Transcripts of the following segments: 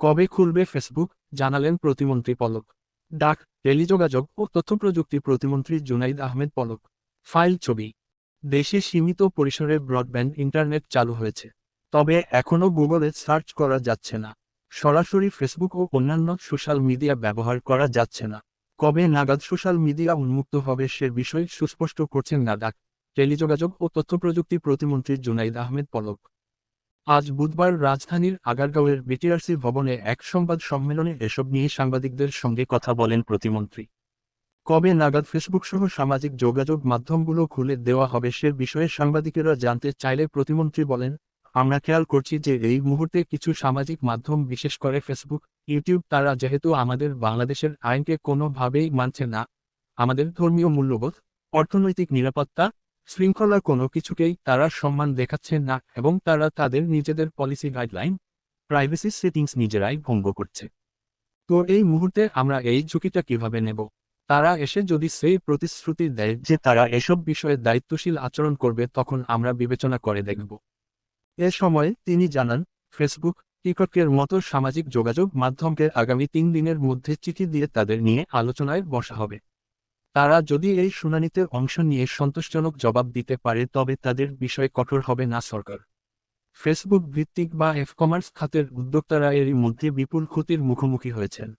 কবে খুলবে ফেসবুক জানালেন প্রতিমন্ত্রী পলক। ডাক, টেলিযোগাযোগ ও তথ্যপ্রযুক্তি প্রতিমন্ত্রী জুনাইদ আহমেদ পলক। ফাইল ছবি। দেশে সীমিত পরিসরে ব্রডব্যান্ড ইন্টারনেট চালু হয়েছে। তবে এখনও গুগলে সার্চ করা যাচ্ছে না। সরাসরি ফেসবুক ও অন্যান্য সোশ্যাল মিডিয়া ব্যবহার করা যাচ্ছে না। কবে নাগাদ সোশ্যাল মিডিয়া উন্মুক্ত হবে সে বিষয়ে সুস্পষ্ট করছেন না ডাক, টেলিযোগাযোগ ও তথ্যপ্রযুক্তি প্রতিমন্ত্রী জুনাইদ আহমেদ পলক। আজ বুধবার রাজধানীর আগারগাঁওয়ের বিটিআরসি ভবনে এক সংবাদ সম্মেলনে এসব নিয়ে সাংবাদিকদের সঙ্গে কথা বলেন প্রতিমন্ত্রী। কবে নাগাদ ফেসবুক সহ সামাজিক যোগাযোগ মাধ্যমগুলো খুলে দেওয়া হবে সে বিষয়ে সাংবাদিকেরা জানতে চাইলে প্রতিমন্ত্রী বলেন, আমরা খেয়াল করছি যে এই মুহূর্তে কিছু সামাজিক মাধ্যম, বিশেষ করে ফেসবুক, ইউটিউব, তারা যেহেতু আমাদের বাংলাদেশের আইনকে কোনোভাবেই মানছে না, আমাদের ধর্মীয় মূল্যবোধ, অর্থনৈতিক নিরাপত্তা শৃঙ্খলা কোনো কিছুকেই তারা সম্মান দেখাচ্ছে না এবং তারা তাদের নিজেদের পলিসি গাইডলাইন প্রাইভেসি সেটিংস নিজেরাই ভঙ্গ করছে। তো এই মুহূর্তে আমরা এই ঝুঁকিটা কীভাবে নেব? তারা এসে যদি সেই প্রতিশ্রুতি দেয় যে তারা এসব বিষয়ে দায়িত্বশীল আচরণ করবে, তখন আমরা বিবেচনা করে দেখব। এ সময় তিনি জানান ফেসবুক টিকটকের মতো সামাজিক যোগাযোগ মাধ্যমকে আগামী তিন দিনের মধ্যে চিঠি দিয়ে তাদের নিয়ে আলোচনায় বসা হবে। তারা যদি এই শুনানিতে অংশ নিয়ে সন্তোষজনক জবাব দিতে পারে তবে তাদের বিষয়ে কঠোর হবে না সরকার। ফেসবুক ভিত্তিক বা এফ কমার্স খাতের উদ্যোক্তারা এরই মধ্যে বিপুল ক্ষতির মুখোমুখি হয়েছেন।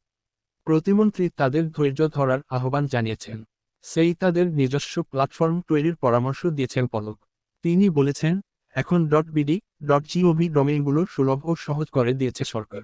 প্রতিমন্ত্রী তাদের ধৈর্য ধরার আহ্বান জানিয়েছেন। সেই তাদের নিজস্ব প্ল্যাটফর্ম তৈরির পরামর্শ দিয়েছেন পলক। তিনি বলেছেন, এখন. ডট বিডি ডট জিওভি ডোমেইনগুলো সুলভ ও সহজ করে দিয়েছে সরকার।